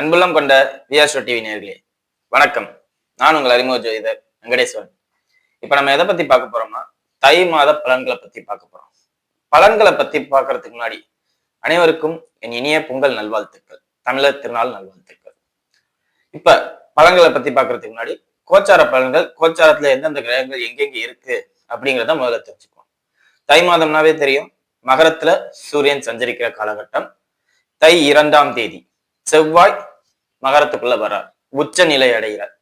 அன்புள்ளம் கொண்ட விஆர்ஷோ டிவி நேர்களே வணக்கம். நான் உங்கள் அறிமுக ஜோதிடர் வெங்கடேஸ்வரன். இப்ப நம்ம எதை பத்தி பார்க்க போறோம்னா தை மாத பலன்களை பத்தி பார்க்க போறோம். பலன்களை பத்தி பார்க்கறதுக்கு முன்னாடி அனைவருக்கும் என் இனிய பொங்கல் நல்வாழ்த்துக்கள். தமிழர் திருநாள் நல்வாழ்த்துக்கள். இப்ப பலன்களை பத்தி பார்க்கறதுக்கு முன்னாடி கோச்சார பலன்கள் கோச்சாரத்துல எந்தெந்த கிரகங்கள் எங்கெங்க இருக்கு அப்படிங்கிறத முதல்ல தெரிஞ்சுக்குவோம். தை மாதம்னாவே தெரியும் மகரத்துல சூரியன் சஞ்சரிக்கிற காலகட்டம். தை இரண்டாம் தேதி செவ்வாய் மகரத்துக்குள்ள வர்றார். உச்ச நிலை அடைகிறார்.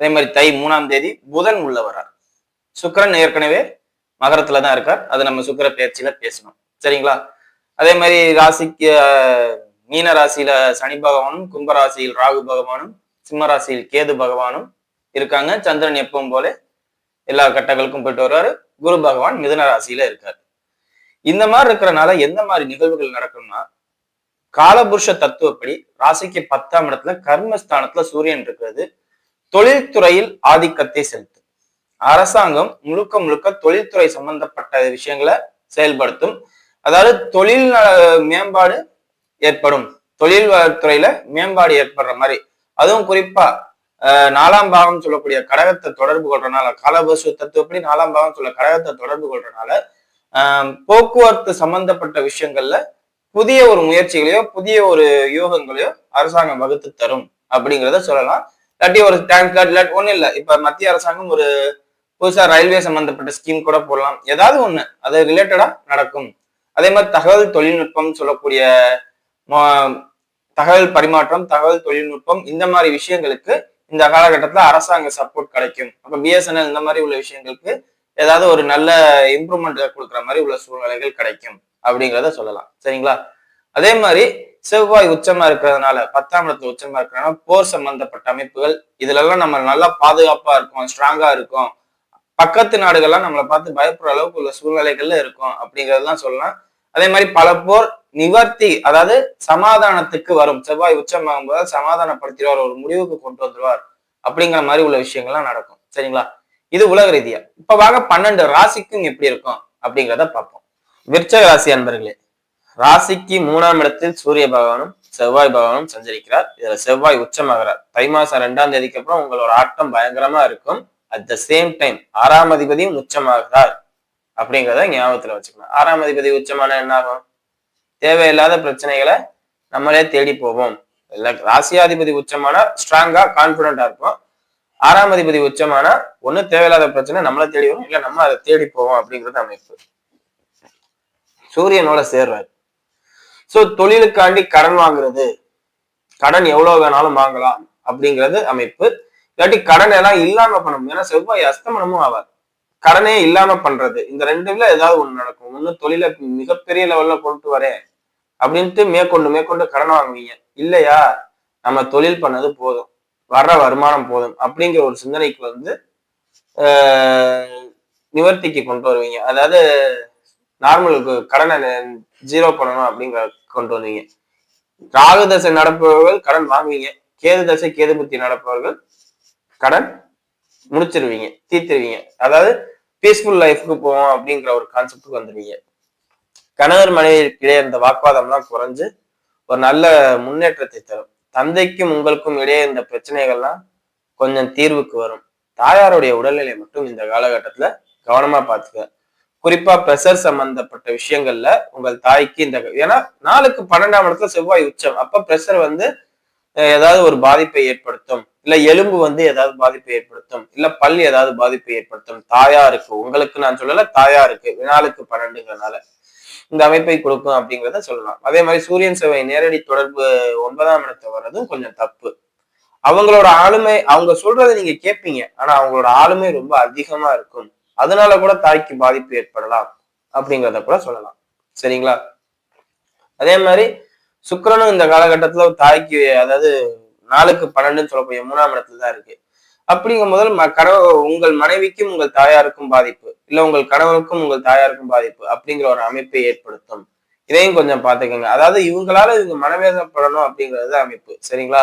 அதே மாதிரி தை மூணாம் தேதி புதன் உள்ள வர்றார். சுக்கிரன் ஏற்கனவே மகரத்துல தான் இருக்கார். அது நம்ம சுக்கிர பயிற்சியில பேசணும். சரிங்களா? அதே மாதிரி ராசிக்கு மீன ராசியில சனி பகவானும் கும்ப ராசியில் ராகு பகவானும் சிம்ம ராசியில் கேது பகவானும் இருக்காங்க. சந்திரன் எப்பவும் போல எல்லா கட்டங்களுக்கும் போயிட்டு வருவாரு. குரு பகவான் மிதன ராசியில இருக்காரு. இந்த மாதிரி இருக்கிறனால எந்த மாதிரி நிகழ்வுகள் நடக்கும்னா காலபுருஷ தத்துவப்படி ராசிக்கு பத்தாம் இடத்துல கர்மஸ்தானத்துல சூரியன் இருக்கிறது. தொழில்துறையில் ஆதிக்கத்தை செலுத்தும். அரசாங்கம் முழுக்க முழுக்க தொழில்துறை சம்பந்தப்பட்ட விஷயங்களை செயல்படுத்தும். அதாவது தொழில் மேம்பாடு ஏற்படும். தொழில் துறையில மேம்பாடு ஏற்படுற மாதிரி. அதுவும் குறிப்பா நாலாம் பாகம் சொல்லக்கூடிய கடகத்தை தொடர்பு கொள்றதுனால காலபசு தத்துவப்படி நாலாம் பாகம் சொல்ல கடகத்தை தொடர்பு கொள்றதுனால ஆஹ், போக்குவரத்து சம்பந்தப்பட்ட விஷயங்கள்ல புதிய ஒரு முயற்சிகளையோ புதிய ஒரு யூகங்களையோ அரசாங்கம் வகுத்து தரும் அப்படிங்கிறத சொல்லலாம். இல்லாட்டி ஒரு டேங்க் இல்லாட்டி ஒன்றும் இல்லை. இப்போ மத்திய அரசாங்கம் ஒரு புதுசாக ரயில்வே சம்மந்தப்பட்ட ஸ்கீம் கூட போடலாம். ஏதாவது ஒன்று அது ரிலேட்டடா நடக்கும். அதே மாதிரி தகவல் தொழில்நுட்பம் சொல்லக்கூடிய தகவல் பரிமாற்றம் தகவல் தொழில்நுட்பம் இந்த மாதிரி விஷயங்களுக்கு இந்த காலகட்டத்துல அரசாங்க சப்போர்ட் கிடைக்கும். அப்போ பிஎஸ்என்எல் இந்த மாதிரி உள்ள விஷயங்களுக்கு ஏதாவது ஒரு நல்ல இம்ப்ரூவ்மெண்ட் கொடுக்குற மாதிரி உள்ள சூழ்நிலைகள் கிடைக்கும் அப்படிங்கிறத சொல்லலாம். சரிங்களா? அதே மாதிரி செவ்வாய் உச்சமா இருக்கிறதுனால பத்தாம் இடத்துல உச்சமா இருக்கிறதுனால போர் சம்பந்தப்பட்ட அமைப்புகள் இதுல எல்லாம் நம்ம நல்லா பாதுகாப்பா இருக்கும் ஸ்ட்ராங்கா இருக்கும். பக்கத்து நாடுகள்லாம் நம்மளை பார்த்து பயப்படுற அளவுக்கு உள்ள சூழ்நிலைகள்ல இருக்கும் அப்படிங்கறதெல்லாம் சொல்லலாம். அதே மாதிரி பல போர் நிவர்த்தி அதாவது சமாதானத்துக்கு வரும். செவ்வாய் உச்சமாகும் போது சமாதானப்படுத்திடுவார் ஒரு முடிவுக்கு கொண்டு வந்துருவார் அப்படிங்கிற மாதிரி உள்ள விஷயங்கள்லாம் நடக்கும். சரிங்களா? இது உலக ரீதியா. இப்ப வாங்க பன்னெண்டு ராசிக்கும் எப்படி இருக்கும் அப்படிங்கிறத பார்ப்போம். விருச்சக ராசி அன்பர்களே ராசிக்கு மூணாம் இடத்தில் சூரிய பகவானும் செவ்வாய் பகவானும் சஞ்சரிக்கிறார். இதுல செவ்வாய் உச்சமாகிறார். தை மாசம் ரெண்டாம் தேதிக்கு அப்புறம் உங்களோட ஆட்டம் பயங்கரமா இருக்கும். அட் த சேம் டைம் ஆறாம் அதிபதியும் உச்சமாகிறார் அப்படிங்கிறத ஞாபகத்துல வச்சுக்கணும். ஆறாம் அதிபதி உச்சமான என்ன ஆகும்? தேவையில்லாத பிரச்சனைகளை நம்மளே தேடி போவோம். இல்ல ராசியாதிபதி உச்சமான ஸ்ட்ராங்கா கான்பிடண்டா இருப்போம். ஆறாம் அதிபதி உச்சமானா ஒண்ணு தேவையில்லாத பிரச்சனை நம்மளை தேடி வரும். இல்ல நம்ம அதை தேடி போவோம் அப்படிங்கிறது அமைப்பு. சூரியனோட சேர்றாரு. சோ தொழிலுக்காண்டி கடன் வாங்குறது. கடன் எவ்வளவு வேணாலும் வாங்கலாம் அப்படிங்கிறது அமைப்பு. இல்லாட்டி கடன் எல்லாம் இல்லாம பண்ணணும் ஏன்னா செவ்வாய் அஸ்தமனமும் ஆவார். கடனே இல்லாம பண்றது. இந்த ரெண்டுல ஏதாவது ஒண்ணு நடக்கும். ஒண்ணு தொழில மிகப்பெரிய லெவல்ல கொண்டு வரேன் அப்படின்ட்டு மேற்கொண்டு மேற்கொண்டு கடன் வாங்குவீங்க. இல்லையா? நம்ம தொழில் பண்ணது போதும். வர்ற வருமானம் போதும் அப்படிங்கிற ஒரு சிந்தனைக்கு வந்து நிவர்த்திக்கு கொண்டு வருவீங்க. அதாவது நார்மலுக்கு கடனை ஜீரோ பண்ணணும் அப்படிங்கிற கொண்டு வருவீங்க. ராகு தசை நடப்பவர்கள் கடன் வாங்குவீங்க. கேது தசை கேது புத்தி நடப்பவர்கள் கடன் முடிச்சிருவீங்க தீர்த்துருவீங்க. அதாவது பீஸ்ஃபுல் லைஃப்க்கு போவோம் அப்படிங்கிற ஒரு கான்செப்டுக்கு வந்துடுவீங்க கணவர் மனைவிக்கிடையே இருந்த வாக்குவாதம்லாம் குறைஞ்சு ஒரு நல்ல முன்னேற்றத்தை தரும். தந்தைக்கும் உங்களுக்கும் இடையே இந்த பிரச்சனைகள்லாம் கொஞ்சம் தீர்வுக்கு வரும். தாயாருடைய உடல்நிலை மட்டும் இந்த காலகட்டத்துல கவனமா பார்த்துக்க குறிப்பா ப்ரெஷர் சம்பந்தப்பட்ட விஷயங்கள்ல உங்கள் தாய்க்கு இந்த ஏன்னா நாளுக்கு பன்னெண்டாம் இடத்துல செவ்வாய் உச்சம். அப்ப ப்ரெஷர் வந்து ஏதாவது ஒரு பாதிப்பை ஏற்படுத்தும். இல்ல எலும்பு வந்து ஏதாவது பாதிப்பை ஏற்படுத்தும். இல்ல பல் ஏதாவது பாதிப்பை ஏற்படுத்தும். தாயாருக்கு உங்களுக்கு நான் சொல்லல தாயாருக்கு வினாளுக்கு பன்னெண்டுங்கிறனால. இந்த அமைப்பை கொடுக்கும் அப்படிங்கிறத சொல்லலாம். அதே மாதிரி சூரியன் செவ்வாய் நேரடி தொடர்பு ஒன்பதாம் இடத்தை வர்றதும் கொஞ்சம் தப்பு. அவங்களோட ஆளுமை அவங்க சொல்றதை நீங்க கேட்பீங்க. ஆனா அவங்களோட ஆளுமை ரொம்ப அதிகமா இருக்கும். அதனால கூட தாய்க்கு பாதிப்பு ஏற்படலாம் அப்படிங்கிறத கூட சொல்லலாம். சரிங்களா? அதே மாதிரி சுக்கரனும் இந்த காலகட்டத்துல தாய்க்கு அதாவது நாளுக்கு பன்னெண்டுன்னு சொல்லக்கூடிய மூணாம் இடத்துல தான் இருக்கு. அப்படிங்கும் போது கணவ உங்கள் மனைவிக்கும் உங்கள் தாயாருக்கும் பாதிப்பு. இல்ல உங்கள் கணவனுக்கும் உங்கள் தாயாருக்கும் பாதிப்பு அப்படிங்கிற ஒரு அமைப்பை ஏற்படுத்தும். இதையும் கொஞ்சம் பாத்துக்கோங்க அதாவது இவங்களால இவங்க மனவேதப்படணும் அப்படிங்கிறது அமைப்பு. சரிங்களா?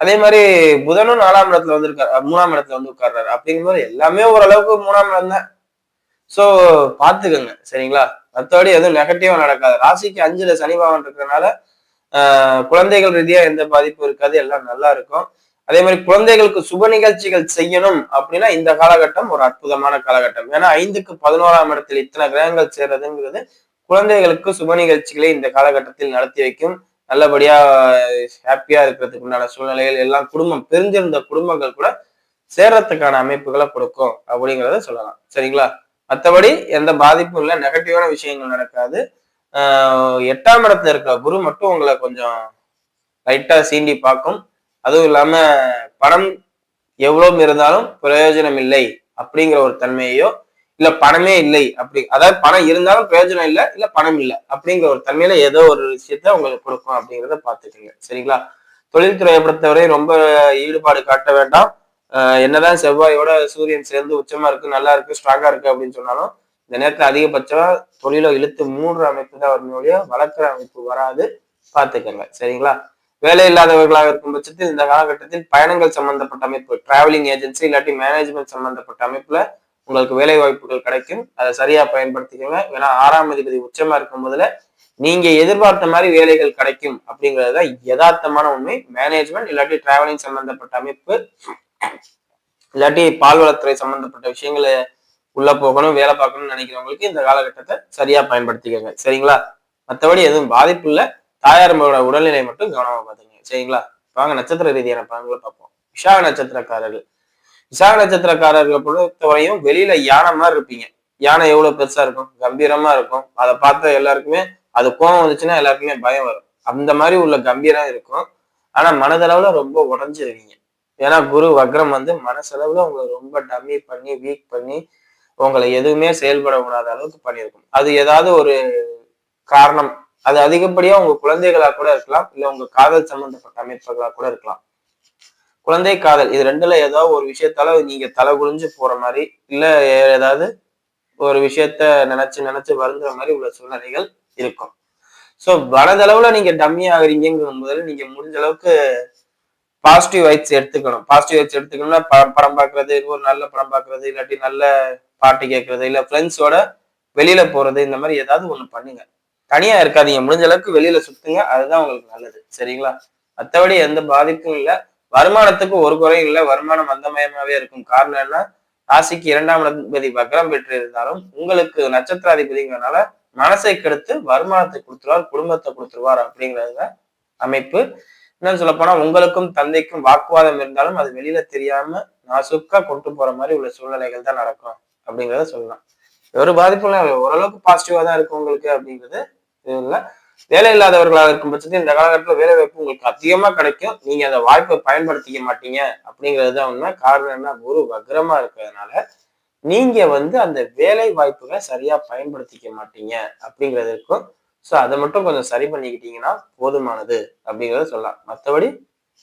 அதே மாதிரி புதனும் நாலாம் இடத்துல வந்து இருக்காரு மூணாம் இடத்துல வந்து உட்கார்றாரு அப்படிங்கும்போது எல்லாமே ஓரளவுக்கு மூணாம் இடம் தான். சோ பாத்துக்கோங்க சரிங்களா? மற்றபடி எதுவும் நெகட்டிவா நடக்காது. ராசிக்கு அஞ்சுல சனி பகவான் இருக்கிறதுனால ஆஹ் குழந்தைகள் ரீதியா எந்த பாதிப்பும் இருக்காது. எல்லாம் நல்லா இருக்கும். அதே மாதிரி குழந்தைகளுக்கு சுப நிகழ்ச்சிகள் செய்யணும் அப்படின்னா இந்த காலகட்டம் ஒரு அற்புதமான காலகட்டம். ஏன்னா ஐந்துக்கு பதினோராம் இடத்தில் இத்தனை கிரகங்கள் சேர்றதுங்கிறது குழந்தைகளுக்கு சுப நிகழ்ச்சிகளை இந்த காலகட்டத்தில் நடத்தி வைக்கும். நல்லபடியா ஹாப்பியா இருக்கிறதுக்கு உண்டான சூழ்நிலைகள் எல்லாம் குடும்பம் பிரிஞ்சிருந்த குடும்பங்கள் கூட சேர்றதுக்கான அமைப்புகளை கொடுக்கும் அப்படிங்கிறத சொல்லலாம். சரிங்களா? மற்றபடி எந்த பாதிப்பும் இல்லை. நெகட்டிவான விஷயங்கள் நடக்காது. எட்டாம் இடத்துல இருக்கிற குரு மட்டும் உங்களை கொஞ்சம் லைட்டா சீண்டி பார்க்கும். அதுவும் இல்லாம பணம் எவ்வளவு இருந்தாலும் பிரயோஜனம் இல்லை அப்படிங்கிற ஒரு தன்மையோ இல்ல பணமே இல்லை அப்படி அதாவது பணம் இருந்தாலும் பிரயோஜனம் இல்லை இல்ல பணம் இல்லை அப்படிங்கிற ஒரு தன்மையில ஏதோ ஒரு விஷயத்த உங்களுக்கு கொடுக்கும் அப்படிங்கிறத பாத்துக்கோங்க சரிங்களா? தொழில்துறையை பொறுத்தவரை ரொம்ப ஈடுபாடு காட்ட வேண்டாம். என்னதான் செவ்வாயோட சூரியன் சேர்ந்து உச்சமா இருக்கு நல்லா இருக்கு ஸ்ட்ராங்கா இருக்கு அப்படின்னு சொன்னாலும் இந்த நேரத்துல அதிகபட்சமா தொழிலை இழுத்து மூன்று அமைப்பு தான் வரணும் வழியா வளர்க்குற அமைப்பு வராது. பாத்துக்கோங்க சரிங்களா? வேலை இல்லாதவர்களாக இருக்கும் பட்சத்தில் இந்த காலகட்டத்தில் பயணங்கள் சம்பந்தப்பட்ட அமைப்பு டிராவலிங் ஏஜென்சி இல்லாட்டி மேனேஜ்மெண்ட் சம்பந்தப்பட்ட அமைப்புல உங்களுக்கு வேலை வாய்ப்புகள் கிடைக்கும். அதை சரியா பயன்படுத்திக்கோங்க. ஏன்னா ஆறாம் அதிபதி உச்சமா இருக்கும் போதுல நீங்க எதிர்பார்த்த மாதிரி வேலைகள் கிடைக்கும் அப்படிங்கிறது தான் யதார்த்தமான உண்மை. மேனேஜ்மெண்ட் இல்லாட்டி டிராவலிங் சம்பந்தப்பட்ட அமைப்பு இல்லாட்டி பால்வளத்துறை சம்பந்தப்பட்ட விஷயங்களை உள்ள போகணும் வேலை பார்க்கணும்னு நினைக்கிறவங்களுக்கு இந்த காலகட்டத்தை சரியா பயன்படுத்திக்கோங்க. சரிங்களா? மற்றபடி எதுவும் பாதிப்பு இல்லை. தாயாரம்போட உடல்நிலை மட்டும் கவனமா பாத்துங்க சரிங்களா? வாங்க நட்சத்திர ரீதியான பலன்களை பார்ப்போம். விஷாக நட்சத்திரக்காரர்கள். விசாக நட்சத்திரக்காரர்களை பொறுத்தவரையும் வெளியில யானை மாதிரி இருப்பீங்க. யானை எவ்வளவு பெருசா இருக்கும்? கம்பீரமா இருக்கும். அதை பார்த்த எல்லாருக்குமே அது கோவம் வந்துச்சுன்னா எல்லாருக்குமே பயம் வரும். அந்த மாதிரி உள்ள கம்பீரம் இருக்கும். ஆனா மனதளவுல ரொம்ப உடஞ்சிருவீங்க. ஏன்னா குரு வக்ரம் வந்து மனசளவுல உங்களை ரொம்ப டம்மி பண்ணி வீக் பண்ணி உங்களை எதுவுமே செயல்பட விடாத அளவுக்கு பண்ணியிருக்கும். அது ஏதாவது ஒரு காரணம் அது அதிகப்படியா உங்க குழந்தைகளா கூட இருக்கலாம் இல்ல உங்க காதல் சம்பந்தப்பட்ட அமைப்புகளா கூட இருக்கலாம். குழந்தை காதல் இது ரெண்டுல ஏதோ ஒரு விஷயத்தால நீங்க தலை குளிஞ்சு போற மாதிரி இல்ல ஏதாவது ஒரு விஷயத்த நினைச்சு நினைச்சு வருந்துற மாதிரி உள்ள சூழ்நிலைகள் இருக்கும். ஸோ மனதளவுல நீங்க டம்மி ஆகுறீங்கிற முதல்ல நீங்க முடிஞ்ச அளவுக்கு பாசிட்டிவ் வைட்ஸ் எடுத்துக்கணும். பாசிட்டிவ் வைட்ஸ் எடுத்துக்கணும்னா படம் படம் பார்க்கறது ஒரு நல்ல படம் பார்க்கறது இல்லாட்டி நல்ல பாட்டு கேட்கறது இல்ல ஃப்ரெண்ட்ஸோட வெளியில போறது இந்த மாதிரி ஏதாவது ஒண்ணு பண்ணுங்க. தனியா இருக்காதீங்க. முடிஞ்ச அளவுக்கு வெளியில சுத்துங்க. அதுதான் உங்களுக்கு நல்லது. சரிங்களா? மற்றபடி எந்த பாதிப்பும் இல்லை. வருமானத்துக்கு ஒரு குறையும் இல்லை. வருமானம் மந்தமயமாவே இருக்கும். காரணம் என்ன? ராசிக்கு இரண்டாம் அதிபதி வக்ரம் பெற்று இருந்தாலும் உங்களுக்கு நட்சத்திராதிபதிங்கிறனால மனசை கெடுத்து வருமானத்தை கொடுத்துருவார் குடும்பத்தை கொடுத்துருவார் அப்படிங்கிறதுதான் அமைப்பு. இன்னும் சொல்ல போனா உங்களுக்கும் தந்தைக்கும் வாக்குவாதம் இருந்தாலும் அது வெளியில தெரியாம நாசுக்கா கொண்டு போற மாதிரி உள்ள சூழ்நிலைகள் தான் நடக்கும் அப்படிங்கிறத சொல்லலாம். ஒரு பாதிப்பும் இல்லை. ஓரளவுக்கு பாசிட்டிவா தான் இருக்கு உங்களுக்கு அப்படிங்கிறது இல்லை. வேலை இல்லாதவர்களாக இருக்கும் பட்சத்தில் இந்த காலகட்டத்தில் வேலை வாய்ப்பு உங்களுக்கு அதிகமாக கிடைக்கும். நீங்கள் அந்த வாய்ப்பை பயன்படுத்திக்க மாட்டீங்க அப்படிங்கிறது தான் உண்மை. காரணம் என்ன? குரு வக்ரமாக இருக்கிறதுனால நீங்கள் வந்து அந்த வேலை வாய்ப்புகளை சரியாக பயன்படுத்திக்க மாட்டீங்க அப்படிங்கிறது இருக்கும். ஸோ அதை மட்டும் கொஞ்சம் சரி பண்ணிக்கிட்டீங்கன்னா போதுமானது அப்படிங்கிறத சொல்லலாம். மற்றபடி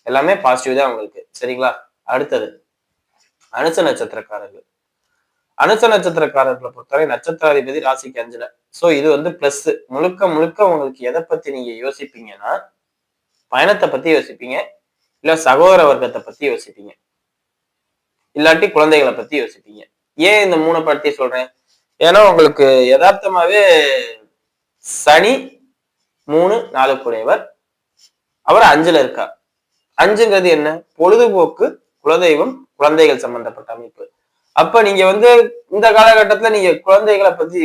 எல்லாமே பாசிட்டிவ் தான் உங்களுக்கு. சரிங்களா? அடுத்தது. அனுச நட்சத்திரக்காரர்கள். அனுச நட்சத்திரக்காரர்களை பொறுத்தவரை நட்சத்திராதிபதி ராசிக்கு அஞ்சுல. சோ இது வந்து பிளஸ் முழுக்க முழுக்க உங்களுக்கு எதை பத்தி நீங்க யோசிப்பீங்கன்னா பயணத்தை பத்தி யோசிப்பீங்க. இல்ல சகோதர வர்க்கத்தை பத்தி யோசிப்பீங்க. இல்லாட்டி குழந்தைகளை பத்தி யோசிப்பீங்க. ஏன் இந்த மூணு பத்தி சொல்றேன்? ஏன்னா உங்களுக்கு யதார்த்தமாவே சனி மூணு நாலு குடையவர் அவர் அஞ்சுல இருக்கார். அஞ்சுங்கிறது என்ன? பொழுதுபோக்கு குலதெய்வம் குழந்தைகள் சம்பந்தப்பட்ட அமைப்பு. அப்ப நீங்க வந்து இந்த காலகட்டத்துல நீங்க குழந்தைகளை பத்தி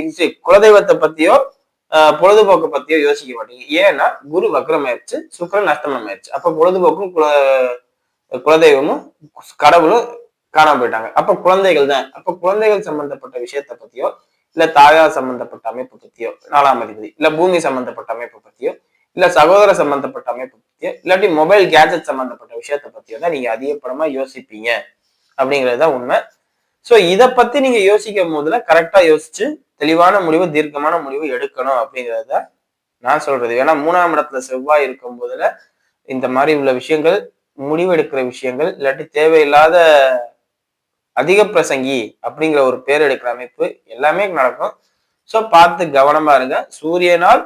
குலதெய்வத்தை பத்தியோ ஆஹ், பொழுதுபோக்கு பத்தியோ யோசிக்க மாட்டீங்க. ஏன்னா குரு வக்ரம் ஆயிடுச்சு சுக்கரன் அஷ்டமம் ஆயிடுச்சு அப்ப பொழுதுபோக்கும் குல குலதெய்வமும் கடவுளும் காணாம போயிட்டாங்க. அப்ப குழந்தைகள் தான். அப்ப குழந்தைகள் சம்பந்தப்பட்ட விஷயத்த பத்தியோ இல்ல தாயார் சம்பந்தப்பட்ட அமைப்பு பத்தியோ நாலாம் அதிபதி இல்ல பூமி சம்பந்தப்பட்ட அமைப்பு பத்தியோ இல்ல சகோதர சம்பந்தப்பட்ட அமைப்பு பத்தியோ இல்லாட்டி மொபைல் கேஜெட் சம்பந்தப்பட்ட விஷயத்த பத்தியோ தான் நீங்க அதிகப்படமா யோசிப்பீங்க. அப்படிங்கிறது தான் உண்மை. ஸோ இதை பத்தி நீங்க யோசிக்கும் போதுல கரெக்டா யோசிச்சு தெளிவான முடிவு தீர்க்கமான முடிவு எடுக்கணும் அப்படிங்கிறத நான் சொல்றது. ஏன்னா மூணாம் இடத்துல செவ்வாய் இருக்கும் போதுல இந்த மாதிரி உள்ள விஷயங்கள் முடிவு எடுக்கிற விஷயங்கள் இல்லாட்டி தேவையில்லாத அதிக பிரசங்கி அப்படிங்கிற ஒரு பேர் எடுக்கிற அமைப்பு எல்லாமே நடக்கும். ஸோ பார்த்து கவனமா இருங்க. சூரியனால்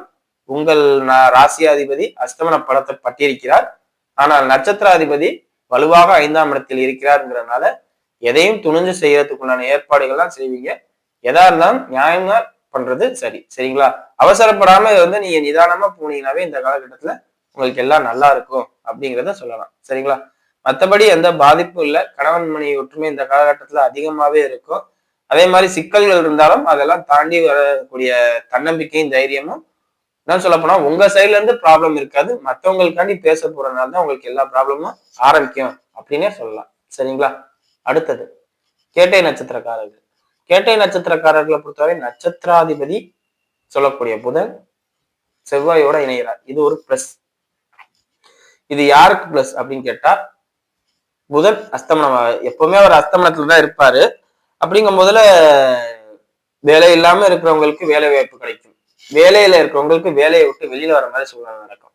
உங்கள் நா- ராசியாதிபதி அஸ்தமன படத்தை பட்டியிருக்கிறார் ஆனால் நட்சத்திராதிபதி வலுவாக ஐந்தாம் இடத்தில் இருக்கிறார்ங்கிறனால எதையும் துணிஞ்சு செய்யறதுக்குண்டான ஏற்பாடுகள்லாம் செய்வீங்க. எதா இருந்தாலும் நியாயமா பண்றது சரி. சரிங்களா? அவசரப்படாம இதை வந்து நீங்க நிதானமா போனீங்கன்னாவே இந்த காலகட்டத்துல உங்களுக்கு எல்லாம் நல்லா இருக்கும் அப்படிங்கிறத சொல்லலாம். சரிங்களா? மற்றபடி எந்த பாதிப்பும் இல்லை. கணவன் மனைவி ஒற்றுமை இந்த காலகட்டத்துல அதிகமாவே இருக்கும். அதே மாதிரி சிக்கல்கள் இருந்தாலும் அதெல்லாம் தாண்டி வரக்கூடிய தன்னம்பிக்கையும் தைரியமும் என்ன சொல்ல போனா உங்க சைட்ல இருந்து ப்ராப்ளம் இருக்காது. மற்றவங்களுக்காண்டி பேச போறதுனால தான் உங்களுக்கு எல்லா ப்ராப்ளமும் ஆரம்பிக்கும் அப்படின்னே சொல்லலாம். சரிங்களா? அடுத்தது கேட்டை நட்சத்திரக்காரர்கள். கேட்டை நட்சத்திரக்காரர்களை பொறுத்தவரை நட்சத்திராதிபதி சொல்லக்கூடிய புதன் செவ்வாயோட இணைகிறார். இது ஒரு பிளஸ் இது யாருக்கு பிளஸ் அப்படின்னு கேட்டா புதன் அஸ்தமனம் எப்பவுமே அவர் அஸ்தமனத்துல தான் இருப்பாரு. அப்படிங்கும் போதுல வேலை இல்லாம இருக்கிறவங்களுக்கு வேலை வாய்ப்பு கிடைக்கும். வேலையில இருக்கிறவங்களுக்கு வேலையை விட்டு வெளியில வர மாதிரி சூழ்நிலை நடக்கும்.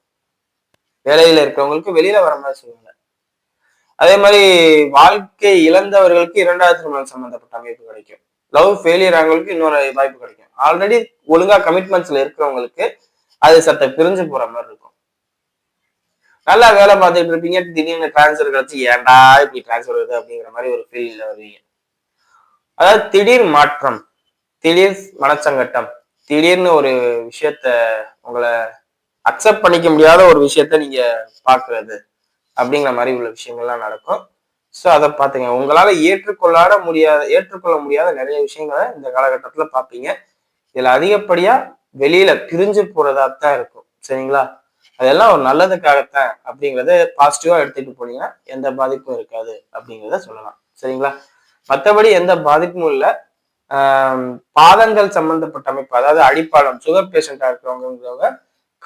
வேலையில இருக்கிறவங்களுக்கு வெளியில வர மாதிரி சூழ்நிலை. அதே மாதிரி வாழ்க்கை இழந்தவர்களுக்கு இரண்டாவது திருமணம் சம்பந்தப்பட்ட அமைப்பு கிடைக்கும். லவ் ஃபெயிலியர் ஆனவங்களுக்கு இன்னொரு வாய்ப்பு கிடைக்கும். ஆல்ரெடி ஒழுங்கா கமிட்மெண்ட்ஸ்ல இருக்கிறவங்களுக்கு அது சட்ட பிரிஞ்சு போற மாதிரி இருக்கும். நல்லா வேலை பார்த்துட்டு இருப்பீங்க திடீர்னு டிரான்ஸ்ஃபர் கிடைச்சி ஏன்டா இப்படி டிரான்ஸ்ஃபர் வருது அப்படிங்கிற மாதிரி ஒரு ஃபீல் வருவீங்க. அதாவது திடீர் மாற்றம் திடீர் மனச்சங்கட்டம் திடீர்னு ஒரு விஷயத்த உங்களை அக்செப்ட் பண்ணிக்க முடியாத ஒரு விஷயத்த நீங்க பாக்குறது அப்படிங்கிற மாதிரி உள்ள விஷயங்கள்லாம் நடக்கும். ஸோ அதை பார்த்துங்க. உங்களால ஏற்றுக்கொள்ளாட முடியாத ஏற்றுக்கொள்ள முடியாத நிறைய விஷயங்களை இந்த காலகட்டத்துல பார்ப்பீங்க. இதுல அதிகப்படியா வெளியில பிரிஞ்சு போறதா தான் இருக்கும். சரிங்களா? அதெல்லாம் ஒரு நல்லதுக்காகத்தான் அப்படிங்கிறத பாசிட்டிவா எடுத்துட்டு போனீங்கன்னா எந்த பாதிப்பும் இருக்காது அப்படிங்கிறத சொல்லலாம். சரிங்களா? மற்றபடி எந்த பாதிப்பும் இல்லை. ஆஹ் பாதங்கள் சம்பந்தப்பட்ட அமைப்பு அதாவது அடிப்பாலம் சுகர் பேஷண்டா இருக்கிறவங்கிறவங்க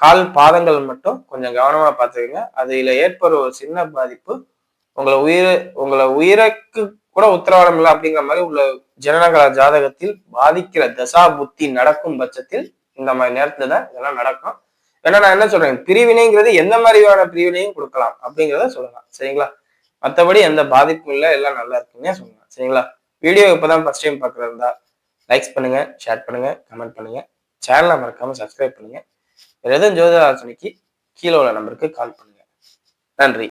கால் பாதங்கள் மட்டும் கொஞ்சம் கவனமா பார்த்துக்கங்க. அதுல ஏற்படுற ஒரு சின்ன பாதிப்பு உங்களை உயிர் உங்களை உயிருக்கு கூட உத்தரவாதம் இல்லை அப்படிங்கிற மாதிரி உள்ள ஜனநகர ஜாதகத்தில் பாதிக்கிற தசா புத்தி நடக்கும் பட்சத்தில் இந்த மாதிரி நேரத்துல தான் இதெல்லாம் நடக்கும். ஏன்னா நான் என்ன சொல்றேன்? பிரிவினைங்கிறது எந்த மாதிரியான பிரிவினையும் கொடுக்கலாம் அப்படிங்கிறத சொல்லலாம். சரிங்களா? மற்றபடி எந்த பாதிப்பும் இல்லை. எல்லாம் நல்லா இருக்குன்னே சொல்லலாம். சரிங்களா? வீடியோ இப்பதான் ஃபர்ஸ்ட் டைம் பார்க்குறதா லைக்ஸ் பண்ணுங்க ஷேர் பண்ணுங்க கமெண்ட் பண்ணுங்க. சேனலை மறக்காம சப்ஸ்கிரைப் பண்ணுங்க. வேற எதுவும் ஜோதிட ஆலோசனைக்கு கீழே உள்ள நம்பருக்கு கால் பண்ணுங்க. நன்றி.